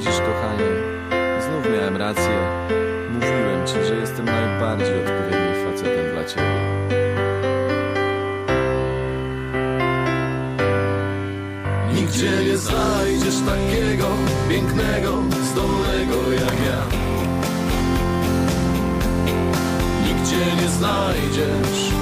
Widzisz, kochanie, znów miałem rację. Mówiłem ci, że jestem najbardziej odpowiednim facetem dla ciebie. Nigdzie nie znajdziesz takiego pięknego, zdolnego jak ja. Nigdzie nie znajdziesz,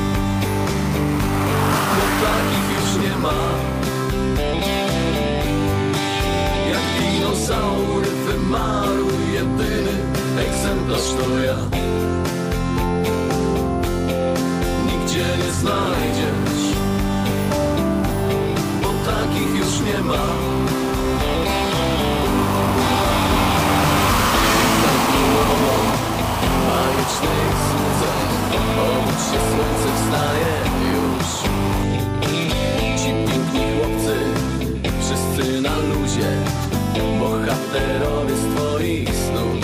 dinozaury wymarły, jedyny egzemplarz to. Nigdzie nie znajdziesz bo takich już nie ma. Bajecznych złudzeń, obudź się, słońce wstaje już. Ci piękni chłopcy, wszyscy na luzie, bohaterowie z twoich snów.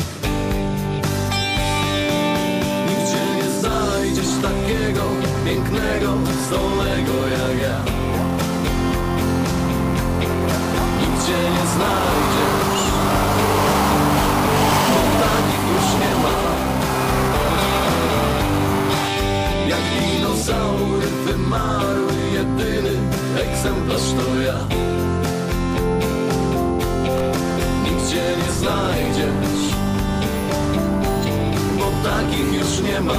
Nigdzie nie znajdziesz takiego pięknego, zdolnego jak ja. Nigdzie nie znajdziesz, bo takich już nie ma. Jak dinozaury wymarły, jedyny egzemplarz to ja. Już nie ma.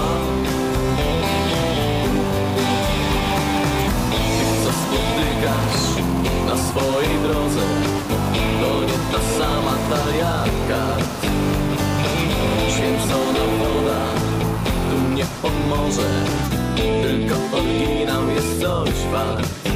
Co spotykasz na swojej drodze To nie ta sama ta jaka Święcona woda tu nie pomoże Tylko oryginał jest coś wart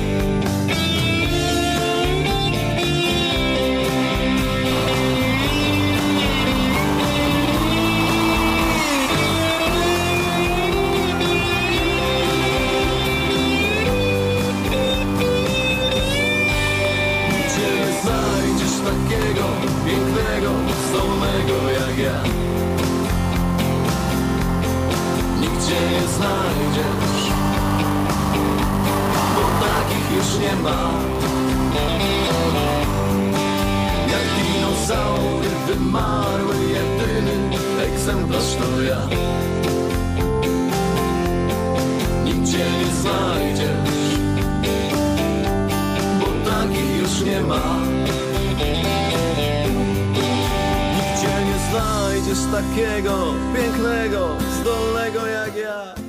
Nigdzie nie znajdziesz Bo takich już nie ma. Jak dinozaury wymarły Jedyny egzemplarz to ja. Nigdzie nie znajdziesz bo takich już nie ma. Znajdziesz takiego pięknego, zdolnego jak ja.